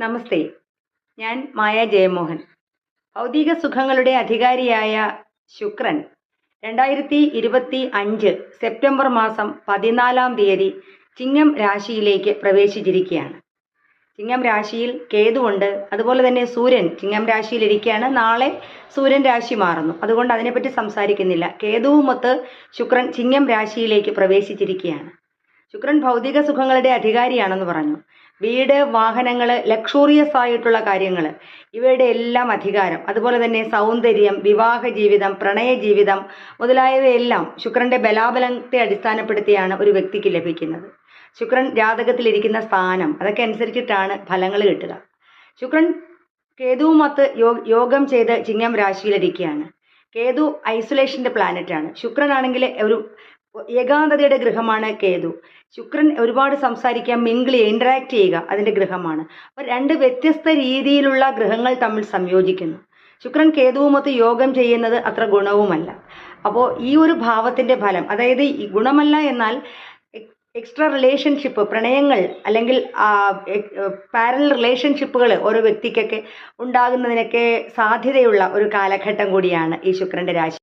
നമസ്തേ. ഞാൻ മായ ജയമോഹൻ. ഭൗതിക സുഖങ്ങളുടെ അധികാരിയായ ശുക്രൻ രണ്ടായിരത്തി ഇരുപത്തി അഞ്ച് സെപ്റ്റംബർ മാസം പതിനാലാം തീയതി ചിങ്ങം രാശിയിലേക്ക് പ്രവേശിച്ചിരിക്കുകയാണ്. ചിങ്ങം രാശിയിൽ കേതുവുണ്ട് അതുപോലെ തന്നെ സൂര്യൻ ചിങ്ങം രാശിയിൽ ഇരിക്കുകയാണ്. നാളെ സൂര്യൻ രാശി മാറുന്നു. അതുകൊണ്ട് അതിനെപ്പറ്റി സംസാരിക്കുന്നില്ല. കേതുവുമൊത്ത് ശുക്രൻ ചിങ്ങം രാശിയിലേക്ക് പ്രവേശിച്ചിരിക്കുകയാണ്. ശുക്രൻ ഭൗതിക സുഖങ്ങളുടെ അധികാരിയാണെന്ന് പറഞ്ഞു. വീട് വാഹനങ്ങൾ ലക്ഷൂറിയസ് ആയിട്ടുള്ള കാര്യങ്ങൾ ഇവയുടെ എല്ലാം അധികാരം. അതുപോലെ തന്നെ സൗന്ദര്യം വിവാഹ ജീവിതം പ്രണയ ജീവിതം മുതലായവയെല്ലാം ശുക്രന്റെ ബലാബലത്തെ അടിസ്ഥാനപ്പെടുത്തിയാണ് ഒരു വ്യക്തിക്ക് ലഭിക്കുന്നത്. ശുക്രൻ ജാതകത്തിലിരിക്കുന്ന സ്ഥാനം അതൊക്കെ അനുസരിച്ചിട്ടാണ് ഫലങ്ങൾ കിട്ടുക. ശുക്രൻ കേതുവുമൊത്ത് യോഗം ചെയ്ത് ചിങ്ങം രാശിയിലിരിക്കുകയാണ്. കേതു ഐസൊലേഷന്റെ പ്ലാനറ്റാണ് ശുക്രനാണെങ്കിൽ ഒരു ഏകാന്തതയുടെ ഗൃഹമാണ് കേതു. ശുക്രൻ ഒരുപാട് സംസാരിക്കുക മിങ്കിൾ ചെയ്യുക ചെയ്യുക അതിന്റെ ഗൃഹമാണ്. അപ്പോൾ രണ്ട് വ്യത്യസ്ത രീതിയിലുള്ള ഗ്രഹങ്ങൾ തമ്മിൽ സംയോജിക്കുന്നു. ശുക്രൻ കേതുവുമൊത്ത് യോഗം ചെയ്യുന്നത് അത്ര ഗുണവുമല്ല. അപ്പോൾ ഈ ഒരു ഭാവത്തിന്റെ ഫലം അതായത് ഈ ഗുണമല്ല എന്നാൽ എക്സ്ട്രാ റിലേഷൻഷിപ്പ് പ്രണയങ്ങൾ അല്ലെങ്കിൽ പാരൽ റിലേഷൻഷിപ്പുകൾ ഓരോ വ്യക്തിക്കൊക്കെ ഉണ്ടാകുന്നതിനൊക്കെ സാധ്യതയുള്ള ഒരു കാലഘട്ടം കൂടിയാണ് ഈ ശുക്രന്റെ രാശി.